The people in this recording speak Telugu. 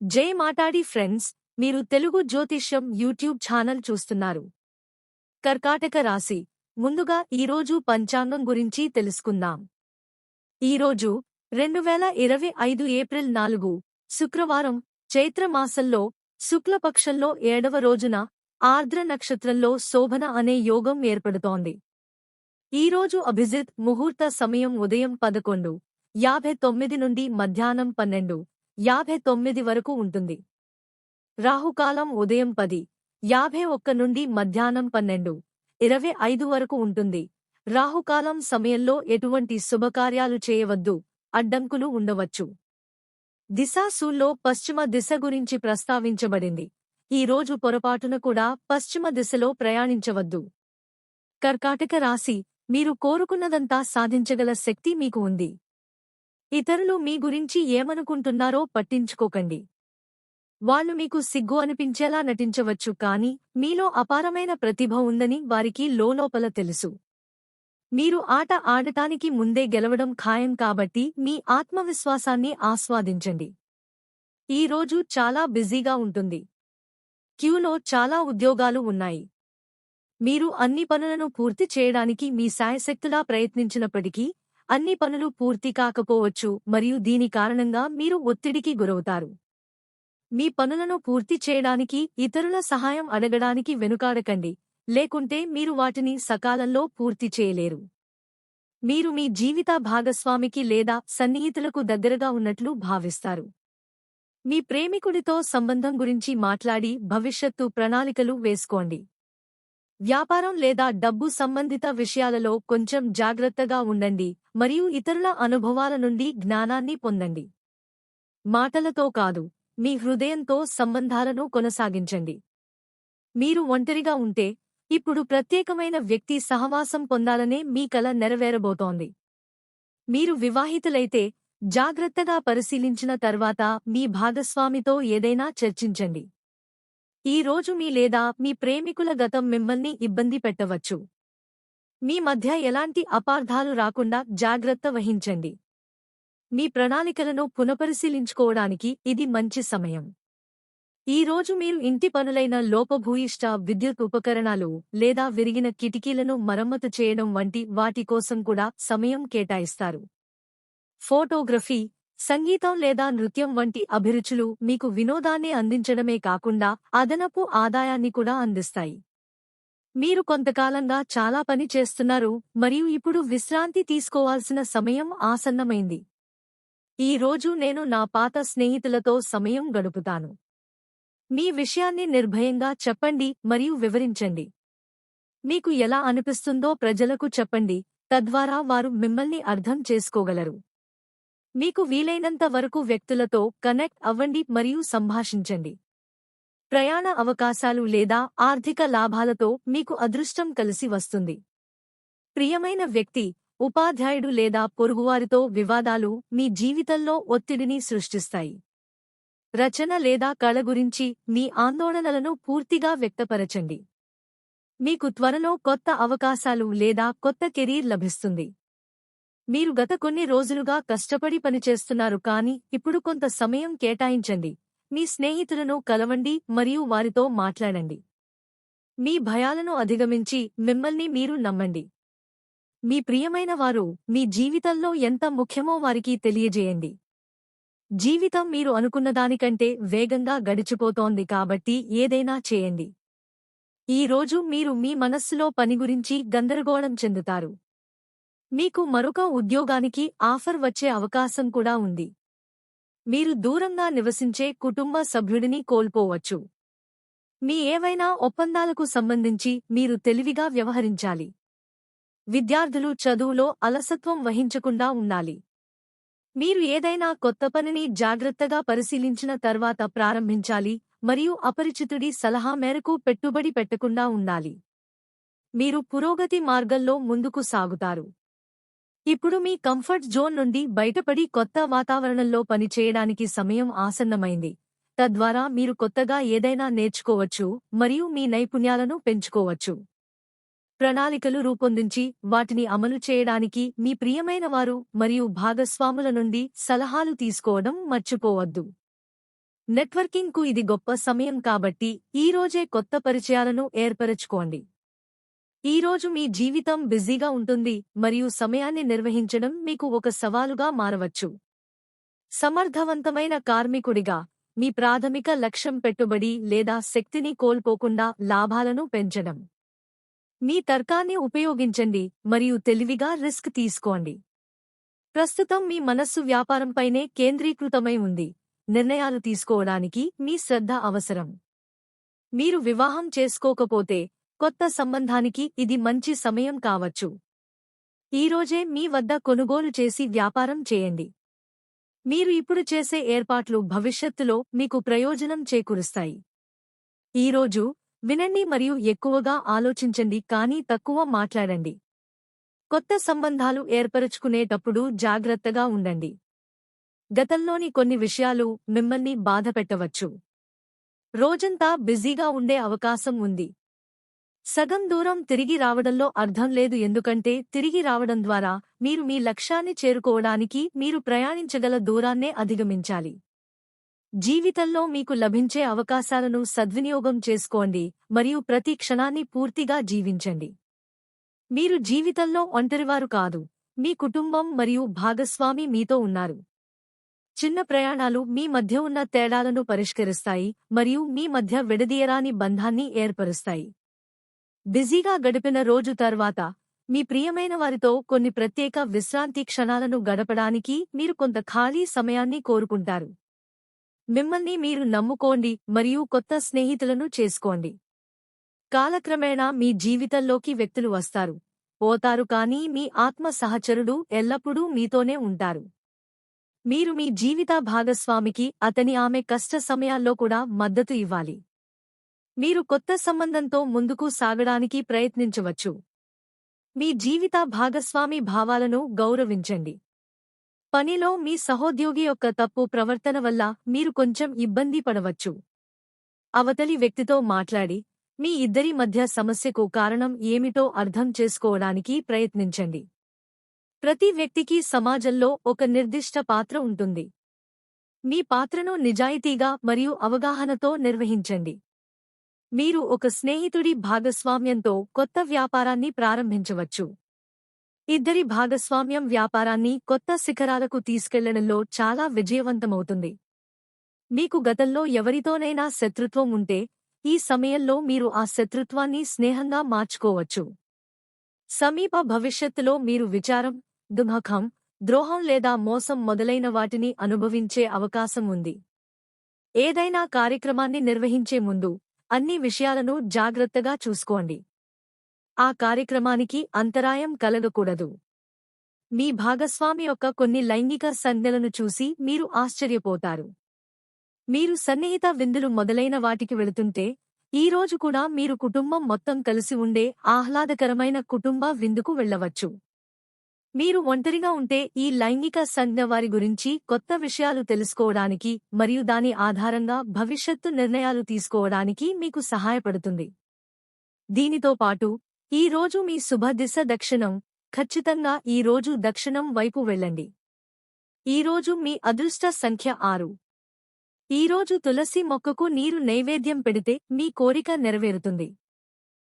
జై మాటాడి ఫ్రెండ్స్ మీరు తెలుగు జ్యోతిష్యం యూట్యూబ్ ఛానల్ చూస్తున్నారు. కర్కాటక రాశి ముందుగా ఈరోజు పంచాంగం గురించి తెలుసుకుందాం. ఈరోజు రెండు వేల ఇరవై ఐదు ఏప్రిల్ నాలుగు శుక్రవారం చైత్రమాసంలో శుక్లపక్షంలో ఏడవ రోజున ఆర్ద్ర నక్షత్రంలో శోభన అనే యోగం ఏర్పడుతోంది. ఈరోజు అభిజిత్ ముహూర్త సమయం ఉదయం పదకొండు యాభై తొమ్మిది నుండి మధ్యాహ్నం పన్నెండు యాభై తొమ్మిది వరకు ఉంటుంది. రాహుకాలం ఉదయం పది యాభై ఒక్క నుండి మధ్యాహ్నం పన్నెండు ఇరవై ఐదు వరకు ఉంటుంది. రాహుకాలం సమయంలో ఎటువంటి శుభకార్యాలు చేయవద్దు అడ్డంకులు ఉండవచ్చు. దిశాసూల్లో పశ్చిమ దిశ గురించి ప్రస్తావించబడింది. ఈ రోజు పొరపాటున కూడా పశ్చిమ దిశలో ప్రయాణించవద్దు. కర్కాటక రాశి మీరు కోరుకున్నదంతా సాధించగల శక్తి మీకు ఉంది. ఇతరులు మీ గురించి ఏమనుకుంటున్నారో పట్టించుకోకండి. వాళ్ళు మీకు సిగ్గు అనిపించేలా నటించవచ్చు కాని మీలో అపారమైన ప్రతిభ ఉందని వారికి లోలోపల తెలుసు. మీరు ఆట ఆడటానికి ముందే గెలవడం ఖాయం కాబట్టి మీ ఆత్మవిశ్వాసాన్ని ఆస్వాదించండి. ఈ రోజు చాలా బిజీగా ఉంటుంది. క్యూలో చాలా ఉద్యోగాలు ఉన్నాయి. మీరు అన్ని పనులను పూర్తి చేయడానికి మీ శాయశక్తులా ప్రయత్నించినప్పటికీ అన్ని పనులు పూర్తి కాకపోవచ్చు మరియు దీని కారణంగా మీరు ఒత్తిడికి గురవుతారు. మీ పనులను పూర్తి చేయడానికి ఇతరుల సహాయం అడగడానికి వెనుకాడకండి లేకుంటే మీరు వాటిని సకాలంలో పూర్తి చేయలేరు. మీరు మీ జీవిత భాగస్వామికి లేదా సన్నిహితులకు దగ్గరగా ఉన్నట్లు భావిస్తారు. మీ ప్రేమికుడితో సంబంధం గురించి మాట్లాడి భవిష్యత్తు ప్రణాళికలు వేసుకోండి. వ్యాపారం లేదా డబ్బు సంబంధిత విషయాలలో కొంచెం జాగ్రత్తగా ఉండండి మరియు ఇతరుల అనుభవాల నుండి జ్ఞానాన్ని పొందండి. మాటలతో కాదు మీ హృదయంతో సంబంధాలను కొనసాగించండి. మీరు ఒంటరిగా ఉంటే ఇప్పుడు ప్రత్యేకమైన వ్యక్తి సహవాసం పొందాలనే మీ కల నెరవేరబోతోంది. మీరు వివాహితులైతే జాగ్రత్తగా పరిశీలించిన తర్వాత మీ భాగస్వామితో ఏదైనా చర్చించండి. ఈ రోజు మీ లేదా మీ ప్రేమికుల గతం మిమ్మల్ని ఇబ్బంది పెట్టవచ్చు. మీ మధ్య ఎలాంటి అపార్థాలు రాకుండా జాగ్రత్త వహించండి. మీ ప్రణాళికలను పునఃపరిశీలించుకోవడానికి ఇది మంచి సమయం. ఈ రోజు మీరు ఇంటి పనులైన లోపభూయిష్ట విద్యుత్ ఉపకరణాలు లేదా విరిగిన కిటికీలను మరమ్మతు చేయడం వంటి వాటి కోసం కూడా సమయం కేటాయిస్తారు. ఫోటోగ్రఫీ సంగీతం లేదా నృత్యం వంటి అభిరుచులు మీకు వినోదాన్ని అందించడమే కాకుండా అదనపు ఆదాయాన్ని కూడా అందిస్తాయి. మీరు కొంతకాలంగా చాలా పని చేస్తున్నారు మరియు ఇప్పుడు విశ్రాంతి తీసుకోవాల్సిన సమయం ఆసన్నమైంది. ఈ రోజు నేను నా పాత స్నేహితులతో సమయం గడుపుతాను. మీ విషయాన్ని నిర్భయంగా చెప్పండి మరియు వివరించండి. మీకు ఎలా అనిపిస్తుందో ప్రజలకు చెప్పండి తద్వారా వారు మిమ్మల్ని అర్థం చేసుకోగలరు. మీకు వీలైనంత వరకు వ్యక్తులతో కనెక్ట్ అవ్వండి మరియు సంభాషించండి. ప్రయాణ అవకాశాలు లేదా ఆర్థిక లాభాలతో మీకు అదృష్టం కలిసి వస్తుంది. ప్రియమైన వ్యక్తి ఉపాధ్యాయుడు లేదా పొరుగువారితో వివాదాలు మీ జీవితంలో ఒత్తిడిని సృష్టిస్తాయి. రచన లేదా కళ గురించి మీ ఆందోళనలను పూర్తిగా వ్యక్తపరచండి. మీకు త్వరలో కొత్త అవకాశాలు లేదా కొత్త కెరీర్ లభిస్తుంది. మీరు గత కొన్ని రోజులుగా కష్టపడి పనిచేస్తున్నారు కాని ఇప్పుడు కొంత సమయం కేటాయించండి. మీ స్నేహితులను కలవండి మరియు వారితో మాట్లాడండి. మీ భయాలను అధిగమించి మిమ్మల్ని మీరు నమ్మండి. మీ ప్రియమైన వారు మీ జీవితంలో ఎంత ముఖ్యమో వారికి తెలియజేయండి. జీవితం మీరు అనుకున్నదానికంటే వేగంగా గడిచిపోతోంది కాబట్టి ఏదైనా చేయండి. ఈ రోజు మీరు మీ మనస్సులో పని గురించి గందరగోళం చెందుతారు. మీకు మరొక ఉద్యోగానికి ఆఫర్ వచ్చే అవకాశం కూడా ఉంది. మీరు దూరంగా నివసించే కుటుంబ సభ్యుడిని కోల్పోవచ్చు. మీ ఏవైనా ఒప్పందాలకు సంబంధించి మీరు తెలివిగా వ్యవహరించాలి. విద్యార్థులు చదువులో అలసత్వం వహించకుండా ఉండాలి. మీరు ఏదైనా కొత్త పనిని జాగ్రత్తగా పరిశీలించిన తర్వాత ప్రారంభించాలి మరియు అపరిచితుడి సలహా మేరకు పెట్టుబడి పెట్టకుండా ఉండాలి. మీరు పురోగతి మార్గంలో ముందుకు సాగుతారు. ఇప్పుడు మీ కంఫర్ట్ జోన్ నుండి బయటపడి కొత్త వాతావరణంలో పనిచేయడానికి సమయం ఆసన్నమైంది. తద్వారా మీరు కొత్తగా ఏదైనా నేర్చుకోవచ్చు మరియు మీ నైపుణ్యాలను పెంచుకోవచ్చు. ప్రణాళికలు రూపొందించి వాటిని అమలు చేయడానికి మీ ప్రియమైన వారు మరియు భాగస్వాముల నుండి సలహాలు తీసుకోవడం మర్చిపోవద్దు. నెట్వర్కింగ్కు ఇది గొప్ప సమయం కాబట్టి ఈ రోజే కొత్త పరిచయాలను ఏర్పరచుకోండి. ఈ రోజు మీ జీవితం బిజీగా ఉంటుంది మరియు సమయాన్ని నిర్వహించడం మీకు ఒక సవాలుగా మారవచ్చు. సమర్థవంతమైన కార్మికుడిగా మీ ప్రాథమిక లక్ష్యం పెట్టుబడి లేదా శక్తిని కోల్పోకుండా లాభాలను పెంచడం. మీ తర్కాన్ని ఉపయోగించండి మరియు తెలివిగా రిస్క్ తీసుకోండి. ప్రస్తుతం మీ మనస్సు వ్యాపారంపైనే కేంద్రీకృతమై ఉంది. నిర్ణయాలు తీసుకోవడానికి మీ శ్రద్ధ అవసరం. మీరు వివాహం చేసుకోకపోతే కొత్త సంబంధానికి ఇది మంచి సమయం కావచ్చు. ఈరోజే మీ వద్ద కొనుగోలు చేసి వ్యాపారం చేయండి. మీరు ఇప్పుడు చేసే ఏర్పాట్లు భవిష్యత్తులో మీకు ప్రయోజనం చేకూరుస్తాయి. ఈరోజు వినండి మరియు ఎక్కువగా ఆలోచించండి కానీ తక్కువ మాట్లాడండి. కొత్త సంబంధాలు ఏర్పరచుకునేటప్పుడు జాగ్రత్తగా ఉండండి. గతంలోని కొన్ని విషయాలు మిమ్మల్ని బాధపెట్టవచ్చు. రోజంతా బిజీగా ఉండే అవకాశం ఉంది. సగం దూరం తిరిగి రావడంలో అర్థం లేదు ఎందుకంటే తిరిగి రావడం ద్వారా మీరు మీ లక్ష్యాన్ని చేరుకోవడానికి మీరు ప్రయాణించగల దూరాన్నే అధిగమించాలి. జీవితంలో మీకు లభించే అవకాశాలను సద్వినియోగం చేసుకోండి మరియు ప్రతి క్షణాన్ని పూర్తిగా జీవించండి. మీరు జీవితంలో ఒంటరివారు కాదు మీ కుటుంబం మరియు భాగస్వామి మీతో ఉన్నారు. చిన్న ప్రయాణాలు మీ మధ్య ఉన్న తేడాలను పరిష్కరిస్తాయి మరియు మీ మధ్య విడదీయరాని బంధాన్ని ఏర్పరుస్తాయి. బిజీగా గడిపిన రోజు తర్వాత మీ ప్రియమైన వారితో కొన్ని ప్రత్యేక విశ్రాంతి క్షణాలను గడపడానికి మీరు కొంత ఖాళీ సమయాన్ని కోరుకుంటారు. మిమ్మల్ని మీరు నమ్ముకోండి మరియు కొత్త స్నేహితులను చేసుకోండి. కాలక్రమేణా మీ జీవితంలోకి వ్యక్తులు వస్తారు. పోతారు కానీ మీ ఆత్మ సహచరుడు ఎల్లప్పుడూ మీతోనే ఉంటారు. మీరు మీ జీవిత భాగస్వామికి అతని ఆమె కష్ట సమయాల్లో కూడా మద్దతు ఇవ్వాలి. మీరు కొత్త సంబంధంతో ముందుకు సాగడానికి ప్రయత్నించవచ్చు. మీ జీవిత భాగస్వామి భావాలను గౌరవించండి. పనిలో మీ సహోద్యోగి యొక్క తప్పు ప్రవర్తన వల్ల మీరు కొంచెం ఇబ్బంది పడవచ్చు. అవతలి వ్యక్తితో మాట్లాడి మీ ఇద్దరి మధ్య సమస్యకు కారణం ఏమిటో అర్థం చేసుకోవడానికి ప్రయత్నించండి. ప్రతి వ్యక్తికి సమాజంలో ఒక నిర్దిష్ట పాత్ర ఉంటుంది. మీ పాత్రను నిజాయితీగా మరియు అవగాహనతో నిర్వహించండి. మీరు ఒక స్నేహితుడి భాగస్వామ్యంతో కొత్త వ్యాపారాన్ని ప్రారంభించవచ్చు. ఇద్దరి భాగస్వామ్యం వ్యాపారాన్ని కొత్త శిఖరాలకు తీసుకెళ్ళడంలో చాలా విజయవంతమవుతుంది. మీకు గతంలో ఎవరితోనైనా శత్రుత్వం ఉంటే ఈ సమయంలో మీరు ఆ శత్రుత్వాన్ని స్నేహంగా మార్చుకోవచ్చు. సమీప భవిష్యత్తులో మీరు విచారం దుమఖం ద్రోహం లేదా మోసం మొదలైన వాటిని అనుభవించే అవకాశం ఉంది. ఏదైనా కార్యక్రమాన్ని నిర్వహించే ముందు అన్ని విషయాలను జాగ్రత్తగా చూసుకోండి. ఆ కార్యక్రమానికి అంతరాయం కలగకూడదు. మీ భాగస్వామి యొక్క కొన్ని లైంగిక సంజ్ఞలను చూసి మీరు ఆశ్చర్యపోతారు. మీరు సన్నిహిత విందులు మొదలైన వాటికి వెళుతుంటే ఈ రోజు కూడా మీరు కుటుంబం మొత్తం కలిసి ఉండే ఆహ్లాదకరమైన కుటుంబ విందుకు వెళ్ళవచ్చు. మీరు ఒంటరిగా ఉంటే ఈ లైంగిక సంజ్ఞ వారి గురించి కొత్త విషయాలు తెలుసుకోవడానికి మరియు దాని ఆధారంగా భవిష్యత్తు నిర్ణయాలు తీసుకోవడానికి మీకు సహాయపడుతుంది. దీనితో పాటు ఈ రోజు మీ శుభదిశ దక్షిణం ఖచ్చితంగా ఈ రోజు దక్షిణం వైపు వెళ్ళండి. ఈ రోజు మీ అదృష్ట సంఖ్య ఆరు. ఈరోజు తులసి మొక్కకు నీరు నైవేద్యం పెడితే మీ కోరిక నెరవేరుతుంది.